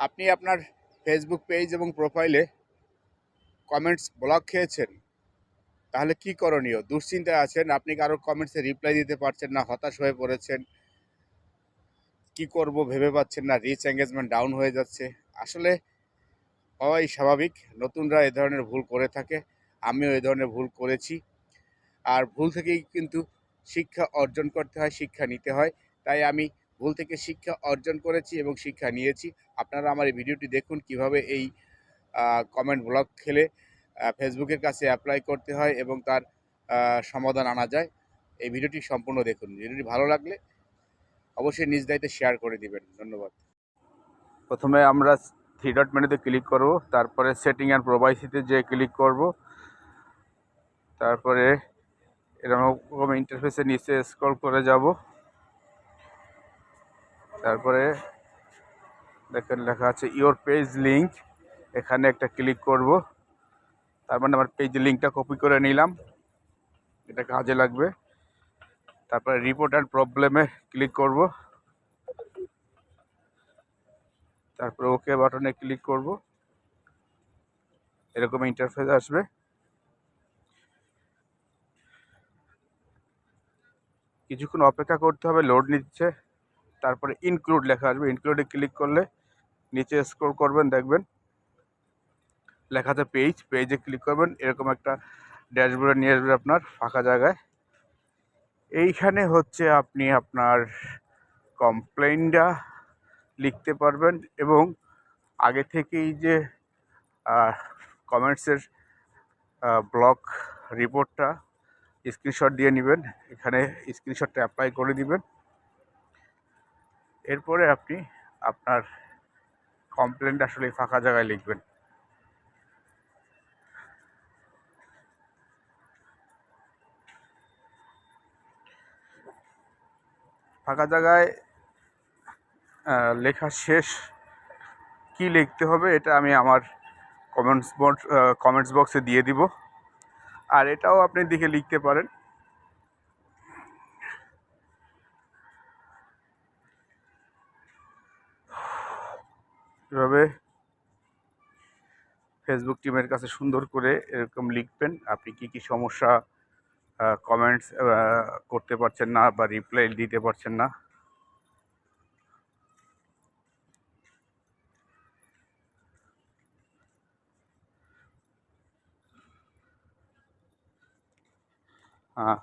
আপনি আপনার Facebook page এবং প্রোফাইলে কমেন্টস ব্লক খেয়েছেন, তাহলে কি করণীয়? দুশ্চিন্তায় আছেন, আপনি কারও কমেন্টসে রিপ্লাই দিতে পারছেন না, হতাশ হয়ে পড়েছেন? কি করব ভেবে পাচ্ছেন না রিচ এঙ্গেজমেন্ট ডাউন হয়ে যাচ্ছে। আসলে হওয়াই স্বাভাবিক, নতুনরা এ ধরনের ভুল করে থাকে, আমিও এ ধরনের ভুল করেছি। আর ভুল থেকেই কিন্তু শিক্ষা অর্জন করতে হয়, শিক্ষা নিতে হয়। তাই আমি ভুল থেকে শিক্ষা অর্জন করেছি এবং শিক্ষা নিয়েছি। আপনারা আমার এই ভিডিওটি দেখুন কীভাবে এই কমেন্ট ব্লক খেলে ফেসবুকের কাছে অ্যাপ্লাই করতে হয় এবং তার সমাধান আনা যায়। এই ভিডিওটি সম্পূর্ণ দেখুন। ভিডিওটি ভালো লাগলে অবশ্যই নিজ দায়িত্বে শেয়ার করে দিবেন। ধন্যবাদ। প্রথমে আমরা থ্রি ডট মেনুতে ক্লিক করব, তারপরে সেটিং অ্যান্ড প্রোভাইসিতে যে ক্লিক করব, তারপরে এরকম ইন্টারফেসে নিচে স্ক্রল করে যাব। তারপরে দেখেন লেখা আছে ইওর পেজ লিঙ্ক এখানে একটা ক্লিক করব। তার মানে আমার পেজ লিঙ্কটা কপি করে নিলাম। এটা কাজে লাগবে। তারপরে রিপোর্ট অ্যান্ড প্রবলেমে ক্লিক করব। তারপরে ওকে বাটনে ক্লিক করব। এরকম ইন্টারফেস আসবে। কিছুক্ষণ অপেক্ষা করতে হবে লোড নিচ্ছে। তারপরে ইনক্লুড লেখা আসবে। ইনক্লুডে ক্লিক করলে নিচে স্ক্রল করবেন, দেখবেন। লেখাতে পেজ পেজে ক্লিক করবেন। এরকম একটা ড্যাশবোর্ডে নিয়ে আসবে আপনার, ফাঁকা জায়গায়। এইখানে হচ্ছে আপনি আপনার কমপ্লেনটা লিখতে পারবেন এবং আগে থেকেই যে কমেন্টসের ব্লক রিপোর্টটা স্ক্রিনশট দিয়ে নেবেন। এখানে স্ক্রিনশটটা অ্যাপ্লাই করে দিবেন। এরপরে আপনি আপনার কমপ্লেনটা আসলে ফাঁকা জায়গায় লিখবেন। ফাঁকা জায়গায় লেখা শেষ কি লিখতে হবে এটা আমি আমার কমেন্টস বক্স কমেন্টস বক্সে দিয়ে দিব। আর এটাও আপনি দেখে লিখতে পারেন। এভাবে ফেসবুক টিমের কাছে সুন্দর করে এরকম লিখবেন? আপনি কি কি সমস্যা কমেন্টস করতে পারছেন না বা রিপ্লাই দিতে পারছেন না? হ্যাঁ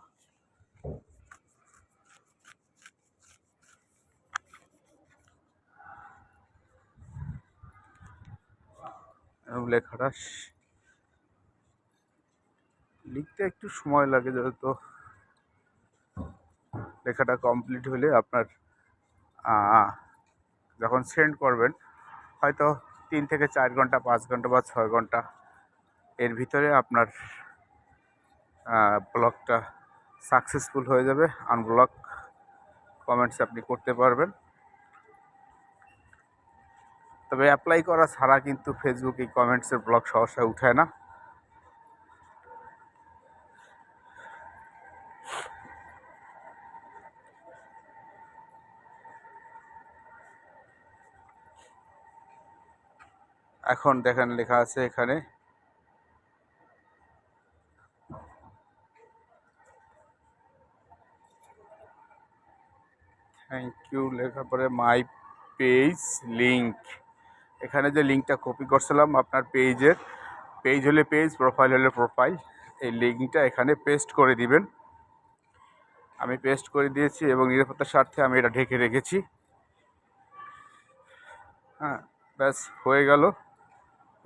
লেখাটা লিখতে একটু সময় লাগে যেহেতু লেখাটা কমপ্লিট হলে আপনার যখন সেন্ড করবেন, হয়তো তিন থেকে চার ঘণ্টা, পাঁচ ঘণ্টা বা ছয় ঘণ্টা এর ভিতরে আপনার ব্লগটা সাকসেসফুল হয়ে যাবে। আনব্লক কমেন্টস আপনি করতে পারবেন। তবে অ্যাপ্লাই করা ছাড়া কিন্তু ফেসবুক এই কমেন্টসের ব্লগ সহসা উঠায় না। এখন দেখেন লেখা আছে এখানে। থ্যাংক ইউ লেখার পরে মাই পেজ লিঙ্ক এখানে যে লিঙ্কটা কপি করছিলাম আপনার পেজের পেজ হলে পেজ প্রোফাইল হলে প্রোফাইল এই লিঙ্কটা এখানে পেস্ট করে দিবেন। আমি পেস্ট করে দিয়েছি এবং নিরাপত্তার স্বার্থে আমি এটা ঢেকে রেখেছি। হ্যাঁ ব্যাস, হয়ে গেল।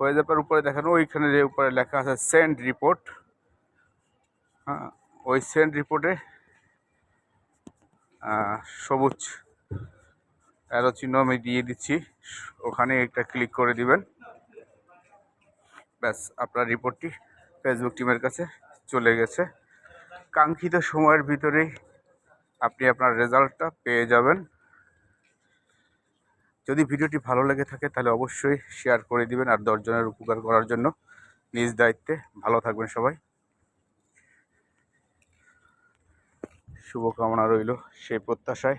হয়ে যাবার উপরে দেখানো, ওইখানে যে উপরে লেখা আছে সেন্ড রিপোর্ট হ্যাঁ ওই সেন্ড রিপোর্টে সবুজ। অ্যারো চিহ্ন আমি দিয়ে দিচ্ছি। ওখানে একটা ক্লিক করে দিবেন। ব্যাস, আপনার রিপোর্টটি ফেসবুক টিমের কাছে চলে গেছে। কাঙ্ক্ষিত সময়ের ভিতরেই আপনি আপনার রেজাল্টটা পেয়ে যাবেন। যদি ভিডিওটি ভালো লেগে থাকে, তাহলে অবশ্যই শেয়ার করে দিবেন আর দশজনের উপকার করার জন্য। নিজ দায়িত্বে। ভালো থাকবেন সবাই। শুভকামনা রইল সেই প্রত্যাশায়।